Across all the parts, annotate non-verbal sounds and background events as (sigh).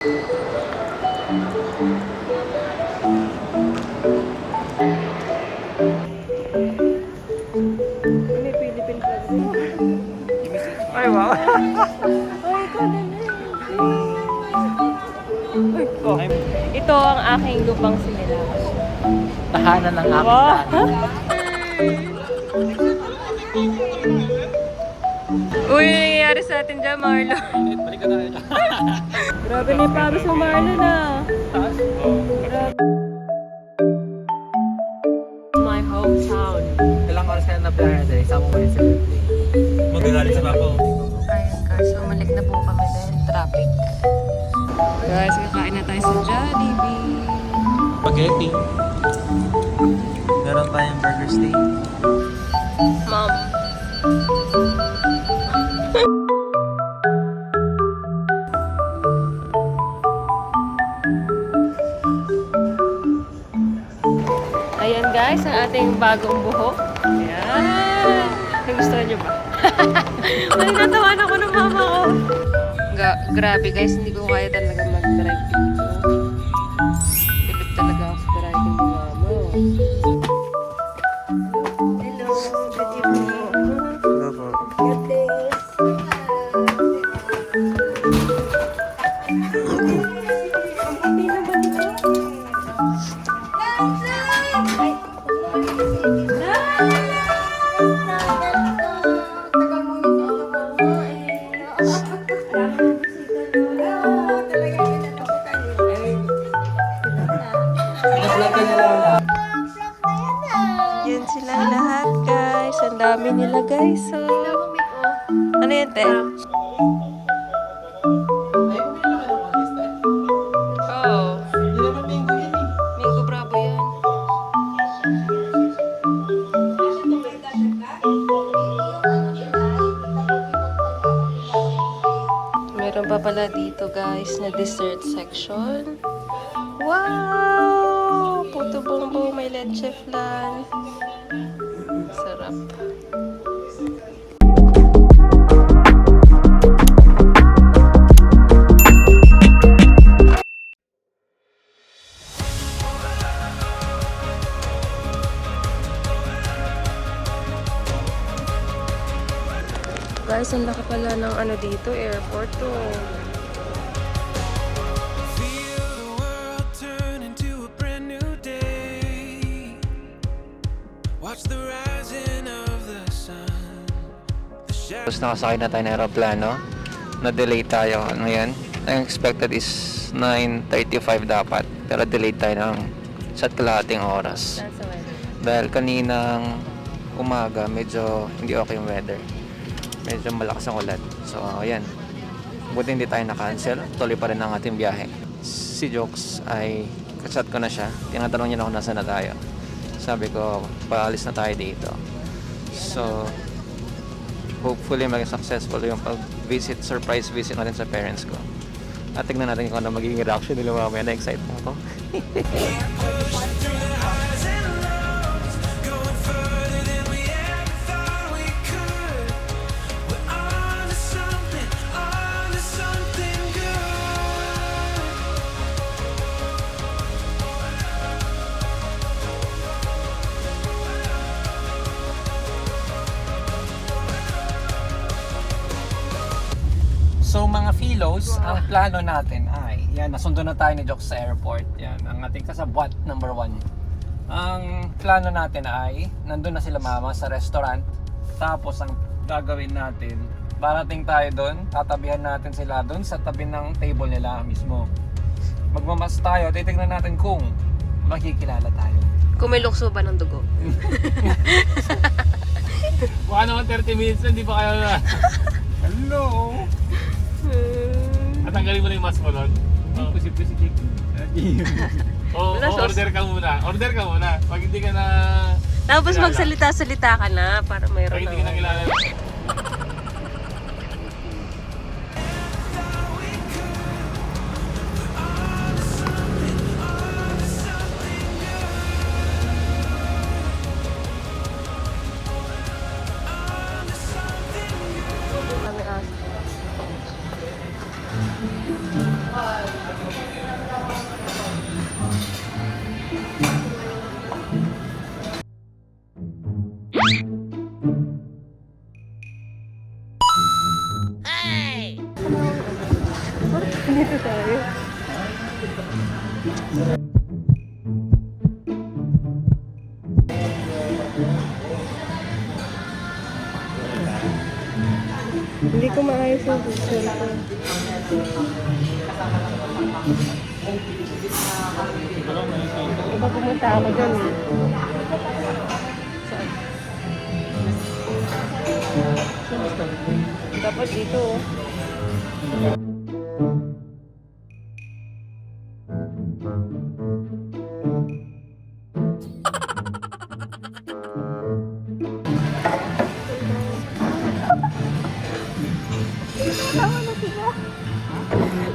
May Philippine flag. Ay, wow. Ay, ikaw na na. Ito ang aking lupang sinilawas. Tahanan ng aking Wow. Uy, nangyayari sa atin dyan, Marlo? (laughs) Balik ka tayo. (laughs) Grabe na yung pawis mo, Marlo na. Grabe. My hometown. Ilang oras ka na na-plan na Isama mo yung celebrity. Magagaling sa Papo. Ayun guys, bumalik na po kami dahil traffic. Guys, kakain na tayo sa Jollibee. Spaghetti. Meron tayong burger steak. Guys, ang ating bagong buhok. Ayan. Nagustuhan niyo ba? (laughs) Ay, natawan ako ng mama ko. Ga- grabe guys, hindi ko kaya talaga mag-drive dessert section. Wow! Puto bongbong, may leche flan. Sarap. Guys, ang laki pala ng ano dito, airport to. Nakasakay na tayo ng aeroplano. Na-delay tayo ngayon. Ang expected is 9.35 dapat. Pero delayed tayo ng isa't kalahating oras. Dahil kaninang umaga, medyo hindi okay yung weather. Medyo malakas ang ulan. So, ayan. Buti hindi tayo na-cancel. Tuloy pa rin ang ating biyahe. Si Jokes ay kachat ko na siya. Tinatanong niya na kung nasa na tayo. Sabi ko, paalis na tayo dito. So, hopefully maging successful yung pag-visit, surprise visit natin sa parents ko. At tignan natin kung ano magiging reaction nila mamaya. Na-excite na ako. (laughs) philos, ang plano natin ay, yan, nasundo na tayo ni Jock sa airport. Yan, ang ating kasabwat number one. Ang plano natin ay, nandun na sila mama sa restaurant. Tapos ang gagawin natin, barating tayo doon, tatabihan natin sila doon sa tabi ng table nila mismo. Magmamas tayo, titignan natin kung makikilala tayo. Kung may lukso ba ng dugo? (laughs) Baka naman 30 minutes na, hindi pa kayo na. Hello! At tanggalin mo na yung mask mo nun. Oh. Posible si Jake. O, Wala, o sos. order ka muna. Order ka muna. Pag hindi ka na... Tapos magsalita-salita ka na para Pag mayroon hindi ka na kilala. Tayo. Hindi ko maayos yung cellphone. Diba pumunta ako dyan eh. Dapat dito oh.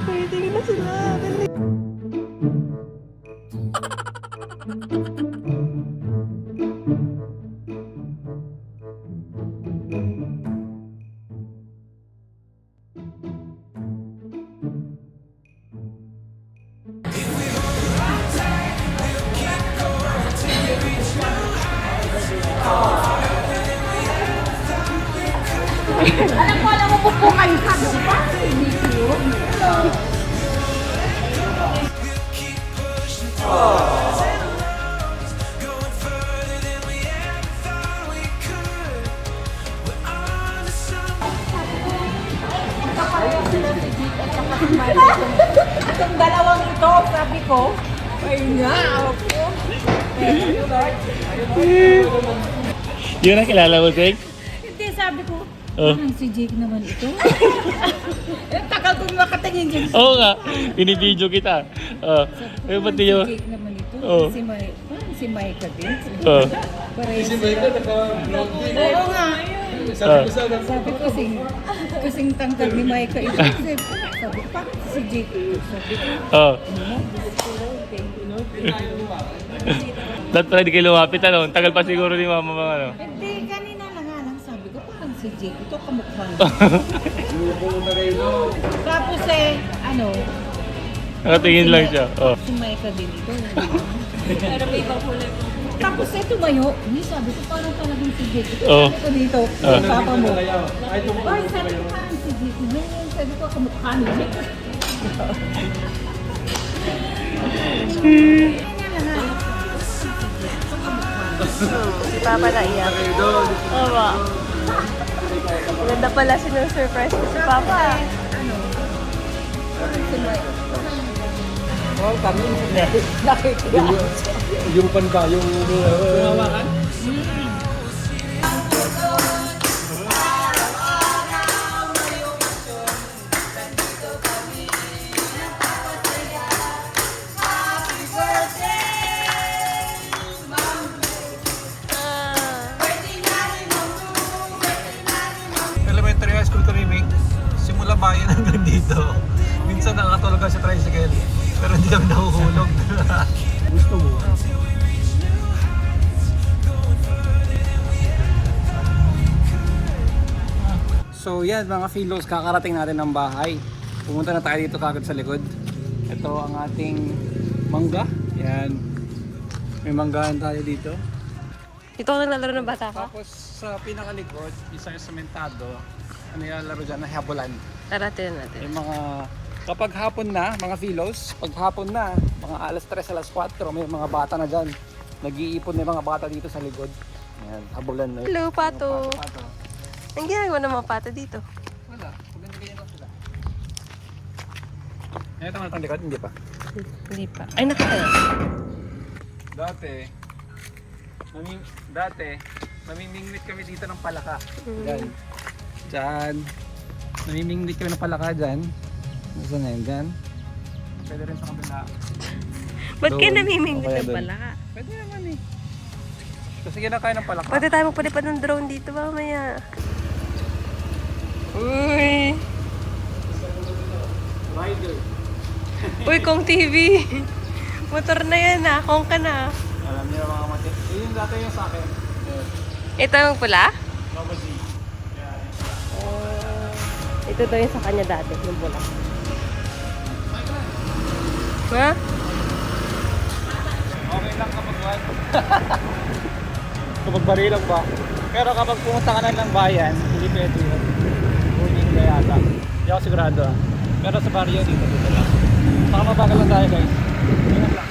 Pwede na sila. Pushing forward and going further than we ever thought we could. We're on to something. Itong dalawang ito, sabi ko, ay nga, ako. Yun ang kilala mo, Jake? Hindi, sabi ko, Oh. parang si Jake naman ito. (laughs) Eh, Tagal kong makatingin dyan. Oo nga, binibidyo kita. Oh. Eh, ba't Parang yun? si Jake naman ito. Oh. Si, May, parang si Micah din. Oh. Pareho sila. Oo nga. Oh. Sabi ko, kasing, kasing tangkad ni Micah ito. Sabi ko, sabi ko, parang si Jake ito. Sabi ko, Oh. ano, ko. Dapat pala di kayo lumapit, ano? Tagal pa siguro ni mama mga ano. Hindi, kanina lang nga lang sabi ko, parang si Jake ito, kamukha niya. (laughs) Tapos eh, ano, Nakatingin lang siya. Oh. si Micah din ito. (laughs) Pero may ibang kulay Tapos eh, tumayo. Hindi, sabi ko, parang talagang si Jake. Ito, Oh. sabi ko dito, Ah. yung papa mo. Ay, sabi ko, parang si Jake. Ngayon, sabi ko, kamukha ni Jake. Kanya lang ha. Si Papa na iyak. Oo. Ganda pala sinursurprise ko si Papa. Ano? Si Micah. Yung pan ba? Yung... Elementary Minsan nakakatulog ka sa tricycle. Pero hindi kami nahuhulog. Gusto mo? So yan mga philos, kakarating natin ng bahay. Pumunta na tayo dito kagad sa likod. Ito ang ating mangga. Yan. May manggahan tayo dito. Ito ako naglalaro ng bata ko. Tapos sa pinakalikod, isang sementado, ano yung laro dyan, nahabulan. Tara, tinan natin. Yung mga, kapag hapon na, mga philos, pag hapon na, mga alas 3, alas 4, may mga bata na dyan. Nag-iipon na mga bata dito sa likod. Ayan, habulan na. Hello, Pato. Ang ginagawa ng mga pato dito. Wala, maganda ganyan lang sila. Ito nga itong likod, hindi pa. Hindi pa. Ay, nakatayo. Dati, naming, dati, namimingwit kami dito ng palaka. Yan. Diyan. Namimingwit kami ng palaka dyan. Nasaan na yun? Dyan. Pwede rin sa kabila. Ba't kayo Doon. namimingwit Okay, ng doon. palaka? Pwede naman eh. Kasi kinakain ng palaka. Pwede tayo magpalipad ng drone dito mamaya. Uy! Rider. (laughs) Uy, Kong TV! Motor na yan ah. Kong ka na. Alam niyo mga mati. Yun yung dati yung sa akin. Ito yung pula? Nova Z. Ito daw yung sa kanya dati, yung pula. Ha? Okay lang kapag one. (laughs) kapag barilang ba? Pero kapag pumunta ka na ng bayan, hindi pwede yun. Kunin ka yata. Hindi ako sigurado ah. Pero sa barrio dito, dito lang. Baka mabagal lang tayo guys. Ingat lang.